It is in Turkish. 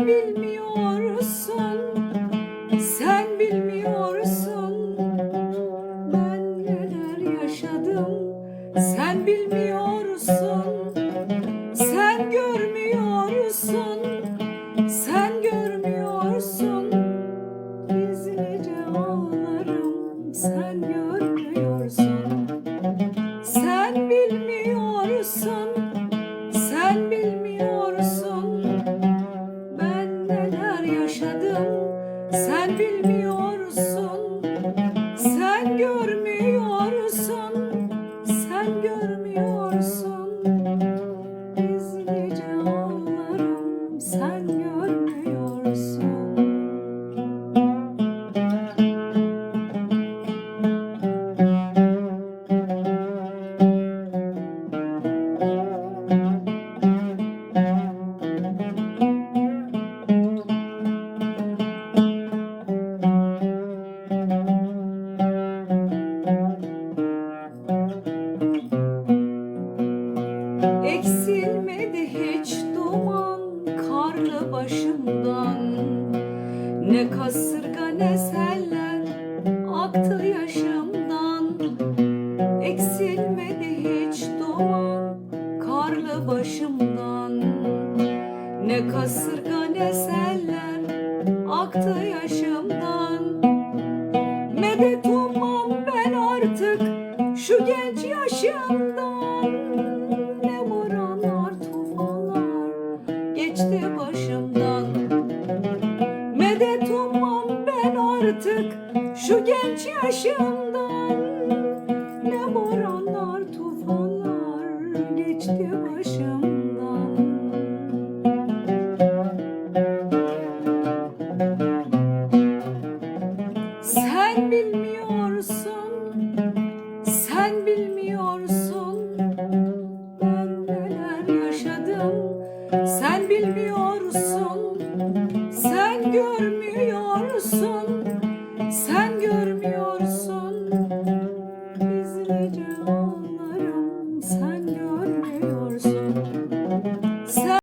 Sen bilmiyorsun, sen bilmiyorsun. Ben neler yaşadım, sen bilmiyorsun. Sen görmüyorsun, sen görmüyorsun. Gizlice ağlarım, sen görmüyorsun yaşadım sen bilmiyorsun sen görmüyorsun sen görmüyorsun. Gizlice ağlarım sen görmüyorsun duman karlı başımdan. Ne kasırga ne seller aktı yaşımdan. Eksilmedi hiç duman karlı başımdan. Ne kasırga ne seller aktı yaşımdan. Medet ummam ben artık şu genç artık şu genç yaşımdan. Ne boranlar tufanlar geçti başımdan. Sen bilmiyorsun, Sen